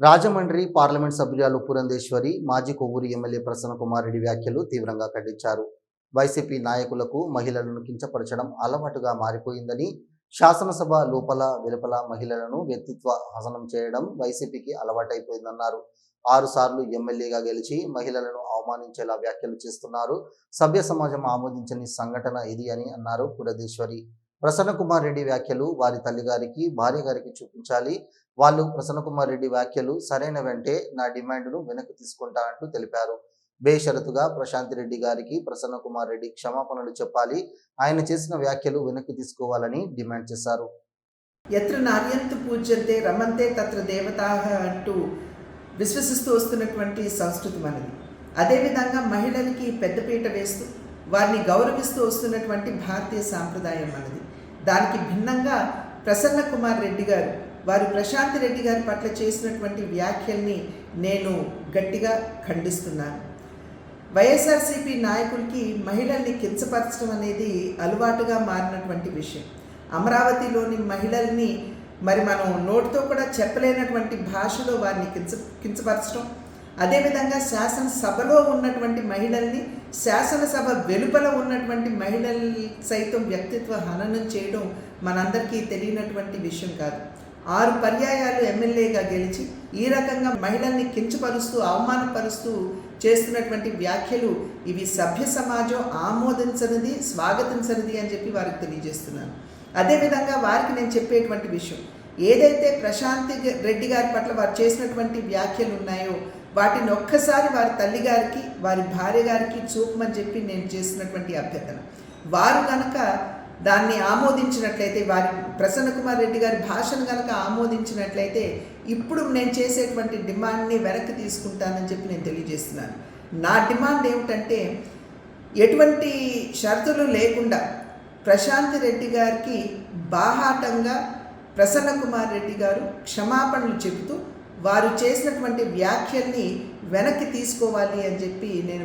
Rajahmundry parliament సభ్యురాలు పురంధేశ్వరి మాజీ Kovvur MLA Prasanna Kumar Reddy వ్యాఖ్యలు తీవ్రంగా ఖండించారు. వైసీపీ నాయకులకు మహిళలను కించపరచడం అలవాటుగా మారిపోయిందని శాసనసభ లోపల వెలుపల మహిళలను వ్యక్తిత్వ హసనం చేయడం వైసీపీకి అలవాటైపోయిందన్నారు. ఆరు సార్లు ఎమ్మెల్యేగా గెలిచి మహిళలను అవమానించేలా వ్యాఖ్యలు చేస్తున్నారు. సభ్య సమాజం ఆమోదించని సంఘటన ఇది అని అన్నారు పురంధేశ్వరి. ప్రసన్న కుమార్ రెడ్డి వ్యాఖ్యలు వారి తల్లిగారికి భార్య గారికి చూపించాలి. వాళ్ళు ప్రసన్న కుమార్ రెడ్డి వ్యాఖ్యలు సరైన వెంటే నా డిమాండ్ను వెనక్కి తీసుకుంటా అంటూ తెలిపారు. బేషరతుగా ప్రశాంత్ రెడ్డి గారికి ప్రసన్న కుమార్ రెడ్డి క్షమాపణలు చెప్పాలి. ఆయన చేసిన వ్యాఖ్యలు వెనక్కి తీసుకోవాలని డిమాండ్ చేశారు. ఎత్ర నార్యంతు పూజ్యంతే రమంతే తత్ర దేవత అంటూ విశ్వసిస్తూ వస్తున్నటువంటి సంస్కృతి మనది. అదేవిధంగా మహిళలకి పెద్దపీట వేస్తూ వారిని గౌరవిస్తూ వస్తున్నటువంటి భారతీయ సాంప్రదాయం మనది. దానికి భిన్నంగా ప్రసన్న కుమార్ రెడ్డి గారు వారు ప్రశాంత్ రెడ్డి గారి పట్ల చేసినటువంటి వ్యాఖ్యల్ని నేను గట్టిగా ఖండిస్తున్నాను. వైఎస్ఆర్సీపీ నాయకులకి మహిళల్ని కించపరచడం అనేది అలవాటుగా మారినటువంటి విషయం. అమరావతిలోని మహిళల్ని మరి మనం నోటితో కూడా చెప్పలేనటువంటి భాషలో వారిని కించ కించపరచడం అదేవిధంగా శాసనసభలో ఉన్నటువంటి మహిళల్ని శాసనసభ వెలుపల ఉన్నటువంటి మహిళలు సైతం వ్యక్తిత్వ హననం చేయడం మనందరికీ తెలియనటువంటి విషయం కాదు. ఆరు పర్యాయాలు ఎమ్మెల్యేగా గెలిచి ఈ రకంగా మహిళల్ని కించపరుస్తూ అవమానపరుస్తూ చేస్తున్నటువంటి వ్యాఖ్యలు ఇవి సభ్య సమాజం ఆమోదించనిది స్వాగతించనిది అని చెప్పి వారికి తెలియజేస్తున్నాను. అదేవిధంగా వారికి నేను చెప్పేటువంటి విషయం ఏదైతే ప్రశాంతి రెడ్డి గారి పట్ల వారు చేసినటువంటి వ్యాఖ్యలు ఉన్నాయో వాటిని ఒక్కసారి వారి తల్లి గారికి వారి భార్య గారికి చూపమని చెప్పి నేను చేసినటువంటి అభ్యర్థన. వారు కనుక దాన్ని ఆమోదించినట్లయితే వారి ప్రసన్న కుమార్ రెడ్డి గారి భాషను కనుక ఆమోదించినట్లయితే ఇప్పుడు నేను చేసేటువంటి డిమాండ్ని వెనక్కి తీసుకుంటానని చెప్పి నేను తెలియజేస్తున్నాను. నా డిమాండ్ ఏమిటంటే ఎటువంటి షరతులు లేకుండా ప్రశాంత్ రెడ్డి గారికి బాహాటంగా ప్రసన్న కుమార్ రెడ్డి గారు క్షమాపణలు చెబుతూ వారు చేసినటువంటి వ్యాఖ్యల్ని వెనక్కి తీసుకోవాలి అని చెప్పి నేను